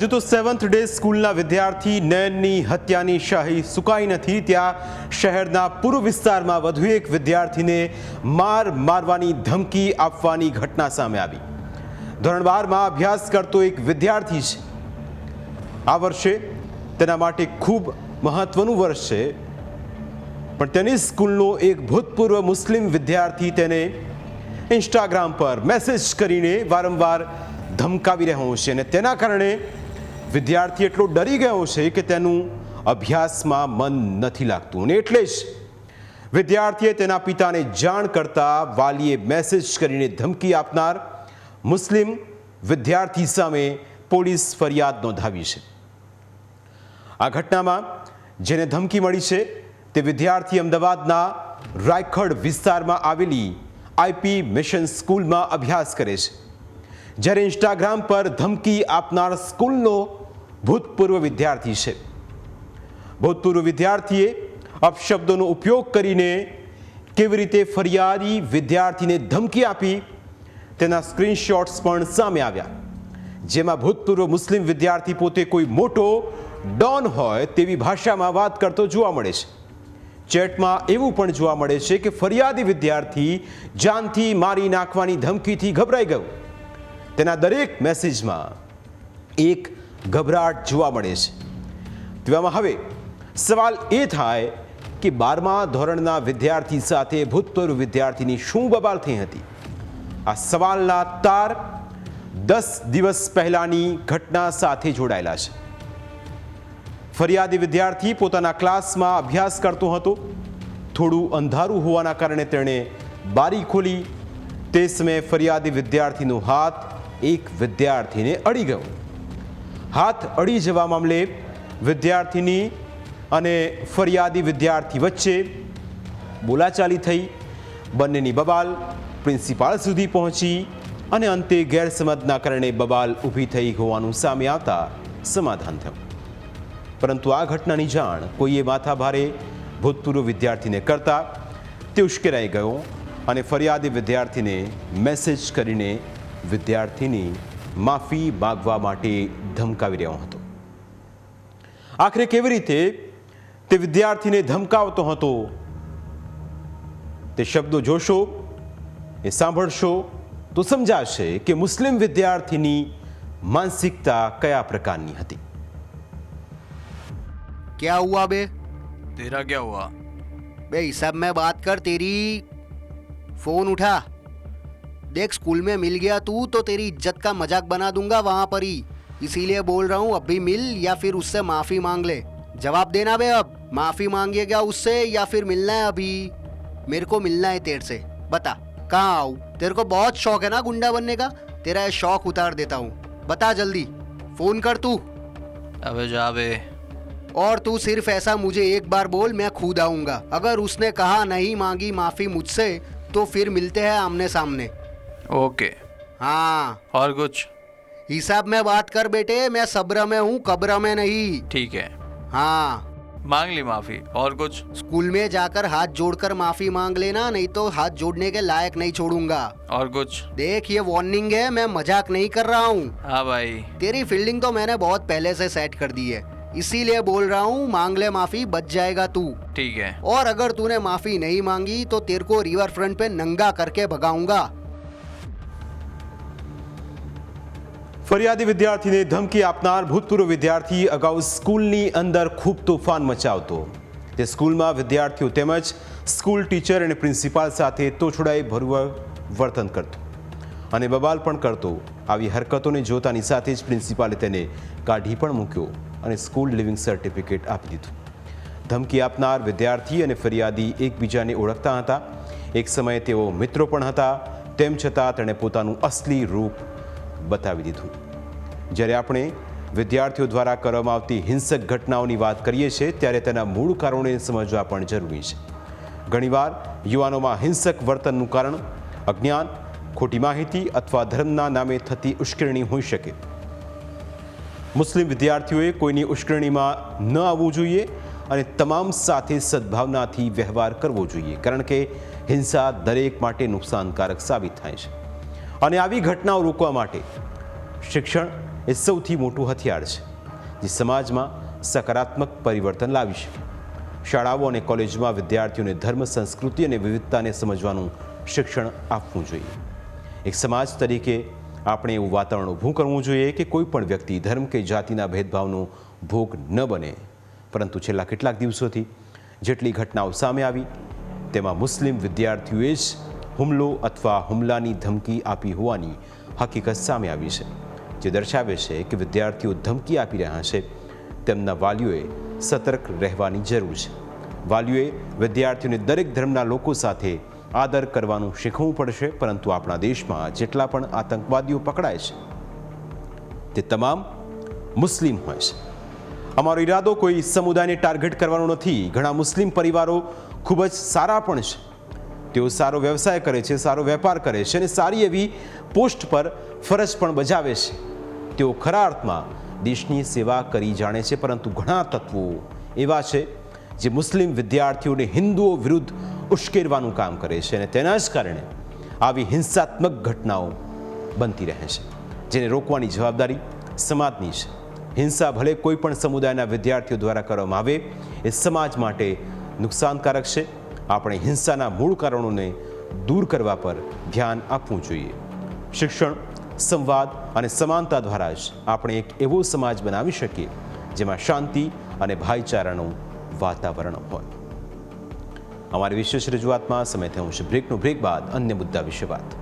હજુ તો seventh day સ્કૂલના વિદ્યાર્થી નયનની હત્યાની શાહી સુકાઈ નથી. ત્યાં શહેરના પૂર્વ વિસ્તારમાં વધુ એક વિદ્યાર્થીને માર મારવાની ધમકી આપવાની ઘટના સામે આવી. ધોરણ બારમાં અભ્યાસ કરતો એક વિદ્યાર્થી છે. આ વર્ષે તેના માટે ખૂબ મહત્વનું વર્ષ છે. પણ તેની સ્કૂલનો એક ભૂતપૂર્વ મુસ્લિમ વિદ્યાર્થી તેને ઇન્સ્ટાગ્રામ પર મેસેજ કરીને વારંવાર ધમકાવી રહ્યો છે અને તેના કારણે વિદ્યાર્થી એટલો ડરી ગયો છે કે તેનું અભ્યાસમાં મન નથી લાગતું. અને એટલે જ વિદ્યાર્થીએ તેના પિતાને જાણ કરતા વાલીએ મેસેજ કરીને ધમકી આપનાર મુસ્લિમ વિદ્યાર્થી સામે પોલીસ ફરિયાદ નોંધાવી છે. આ ઘટનામાં જેને ધમકી મળી છે તે વિદ્યાર્થી અમદાવાદના રાયખડ વિસ્તારમાં આવેલી આઈપી મિશન સ્કૂલમાં અભ્યાસ કરે છે. જ્યારે ઇન્સ્ટાગ્રામ પર ધમકી આપનાર સ્કૂલનો ભૂતપૂર્વ વિદ્યાર્થી છે. ભૂતપૂર્વ વિદ્યાર્થીએ અપશબ્દોનો ઉપયોગ કરીને કેવી રીતે ફરિયાદી વિદ્યાર્થીને ધમકી આપી તેના સ્ક્રીનશોટ્સ પણ સામે આવ્યા. જેમાં ભૂતપૂર્વ મુસ્લિમ વિદ્યાર્થી પોતે કોઈ મોટો ડોન હોય તેવી ભાષામાં વાત કરતો જોવા મળે છે. ચેટમાં એવું પણ જોવા મળે છે કે ફરિયાદી વિદ્યાર્થી જાનથી મારી નાખવાની ધમકીથી ગભરાઈ ગયો. તેના દરેક મેસેજમાં એક ગભરાટ જોવા મળે છે. તેવામાં હવે સવાલ એ થાય કે બારમા ધોરણના વિદ્યાર્થી સાથે ભૂતપૂર્વ વિદ્યાર્થીની શું બબાલ થઈ હતી? આ સવાલના તાર દસ દિવસ પહેલાની ઘટના સાથે જોડાયેલા છે. ફરિયાદી વિદ્યાર્થી પોતાના ક્લાસમાં અભ્યાસ કરતો હતો. થોડું અંધારું હોવાના કારણે તેણે બારી ખોલી. તે સમયે ફરિયાદી વિદ્યાર્થીનો હાથ એક વિદ્યાર્થીને અડી ગયો. હાથ અડી જવા મામલે વિદ્યાર્થીની અને ફરિયાદી વિદ્યાર્થી વચ્ચે બોલાચાલી થઈ. બંનેની બબાલ પ્રિન્સિપાલ સુધી પહોંચી અને અંતે ગેરસમજના કારણે બબાલ ઊભી થઈ હોવાનું સામે આવતા સમાધાન થયું. પરંતુ આ ઘટનાની જાણ કોઈએ માથાભારે ભૂતપૂર્વ વિદ્યાર્થીને કરતા તે ઉશ્કેરાઈ ગયો અને ફરિયાદી વિદ્યાર્થીને મેસેજ કરીને વિદ્યાર્થીની માફી માગવા માટે ધમકાવી રહ્યો હતો આખરે કેવી રીતે તે વિદ્યાર્થીને ધમકાવતો હતો તે શબ્દો જોશો એ સાંભળશો તો સમજાશે કે મુસ્લિમ વિદ્યાર્થીની માનસિકતા કયા પ્રકારની હતી क्या हुआ बे तेरा क्या हुआ बे हिसाब में बात कर तेरी फोन उठा देख स्कूल में मिल गया तू तो तेरी इज़्ज़त का मज़ाक बना दूँगा वहाँ पर ही। इसीलिए बोल रहा हूँ अभी मिल या फिर उससे माफ़ी मांग ले। जवाब देना बे अब माफ़ी मांगेगा उससे या फिर मिलना है अभी? मेरे को मिलना है तेरे से बता कहाँ आऊँ? तेरे को बहुत शौक है ना गुंडा बनने का? तेरा ये शौक उतार देता हूँ। बता जल्दी फ़ोन कर तू। अबे जा बे। और तू सिर्फ़ ऐसा मुझे एक बार बोल मैं खुद आऊँगा। अगर उसने कहा नहीं मांगी माफ़ी मुझसे तो फिर मिलते हैं आमने सामने। ओके। हाँ। और कुछ? हिसाब में बात कर बेटे मैं सब्र में हूँ कब्र में नहीं। ठीक है। हाँ। मांग ली माफ़ी और कुछ? स्कूल में जाकर हाथ जोड़कर माफ़ी मांग लेना नहीं तो हाथ जोड़ने के लायक नहीं छोड़ूँगा। और कुछ? देख ये वार्निंग है मैं मज़ाक नहीं कर रहा हूँ। हाँ भाई। तेरी फील्डिंग तो मैंने बहुत पहले से सेट कर दी है। इसीलिए बोल रहा हूँ मांग ले माफ़ी बच जाएगा तू। ठीक है। और अगर तूने माफ़ी नहीं मांगी तो तेरे को रिवर फ्रंट पे नंगा करके भगाऊँगा। ફરિયાદી વિદ્યાર્થીને ધમકી આપનાર ભૂતપૂર્વ વિદ્યાર્થી અગાઉ સ્કૂલની અંદર ખૂબ તોફાન મચાવતો. તે સ્કૂલમાં વિદ્યાર્થીઓ તેમજ સ્કૂલ ટીચર અને પ્રિન્સિપાલ સાથે તોછડાઈ ભરવું વર્તન કરતો અને બબાલ પણ કરતો. આવી હરકતોને જોતાની સાથે જ પ્રિન્સિપાલે તેને કાઢી પણ મૂક્યો અને સ્કૂલ લિવિંગ સર્ટિફિકેટ આપી દીધું. ધમકી આપનાર વિદ્યાર્થી અને ફરિયાદી એકબીજાને ઓળખતા હતા. એક સમયે તેઓ મિત્રો પણ હતા. તેમ છતાં તેણે પોતાનું અસલી રૂપ બતાવી દીધું. જ્યારે આપણે વિદ્યાર્થીઓ દ્વારા કરવામાં આવતી હિંસક ઘટનાઓની વાત કરીએ છીએ, ત્યારે તેના મૂળ કારણોને સમજવા પણ જરૂરી છે. ઘણીવાર યુવાનોમાં હિંસક વર્તનનું કારણ, અજ્ઞાન, ખોટી માહિતી અથવા ધર્મના નામે થતી ઉશ્કેરણી હોઈ શકે. મુસ્લિમ વિદ્યાર્થીઓએ કોઈની ઉશ્કેરણીમાં ન આવવું જોઈએ અને તમામ સાથે સદભાવનાથી વ્યવહાર કરવો જોઈએ, કારણ કે હિંસા દરેક માટે નુકસાનકારક સાબિત થાય છે. અને આવી ઘટનાઓ રોકવા માટે શિક્ષણ એ સૌથી મોટું હથિયાર છે, જે સમાજમાં સકારાત્મક પરિવર્તન લાવી શકે. શાળાઓ અને કોલેજમાં વિદ્યાર્થીઓને ધર્મ, સંસ્કૃતિ અને વિવિધતાને સમજવાનું શિક્ષણ આપવું જોઈએ. એક સમાજ તરીકે આપણે એવું વાતાવરણ ઊભું કરવું જોઈએ કે કોઈ પણ વ્યક્તિ ધર્મ કે જાતિના ભેદભાવનો ભોગ ન બને. પરંતુ છેલ્લા કેટલાક દિવસોથી જેટલી ઘટનાઓ સામે આવી, તેમાં મુસ્લિમ વિદ્યાર્થીઓએ જ હુમલો અથવા હુમલાની ધમકી આપી હોવાની હકીકત સામે આવી છે, જે દર્શાવે છે કે વિદ્યાર્થીઓ ધમકી આપી રહ્યા છે. તેમના વાલીઓએ સતર્ક રહેવાની જરૂર છે. વાલીઓએ વિદ્યાર્થીઓને દરેક ધર્મના લોકો સાથે આદર કરવાનું શીખવું પડશે, પરંતુ આપણા દેશમાં જેટલા પણ આતંકવાદીઓ પકડાય છે, તે તમામ મુસ્લિમ હોય છે. અમારો ઈરાદો કોઈ સમુદાયને ટાર્ગેટ કરવાનો નથી. ઘણા મુસ્લિમ પરિવારો ખૂબ જ સારા પણ છે. તેઓ સારો વ્યવસાય કરે છે, સારો વેપાર કરે છે અને સારી એવી પોસ્ટ પર ફરજ પણ બજાવે છે. તેઓ ખરા અર્થમાં દેશની સેવા કરી જાણે છે, પરંતુ ઘણા તત્વો એવા છે જે મુસ્લિમ વિદ્યાર્થીઓને હિન્દુઓ વિરુદ્ધ ઉશ્કેરવાનું કામ કરે છે અને તેના જ કારણે આવી હિંસાત્મક ઘટનાઓ બનતી રહે છે. જેને રોકવાની જવાબદારી સમાજની છે. હિંસા ભલે કોઈ પણ સમુદાયના વિદ્યાર્થીઓ દ્વારા કરવામાં આવે, એ સમાજ માટે નુકસાનકારક છે. આપણે હિંસાના મૂળ કારણોને દૂર કરવા પર ધ્યાન આપવું જોઈએ. શિક્ષણ, સંવાદ અને સમાનતા દ્વારા જ આપણે એક એવો સમાજ બનાવી શકીએ, જેમાં શાંતિ અને ભાઈચારાનું વાતાવરણ હોય. અમારી વિશેષ રજૂઆતમાં સમય થયું છે. બ્રેકનો બ્રેક બાદ અન્ય મુદ્દા વિશે વાત.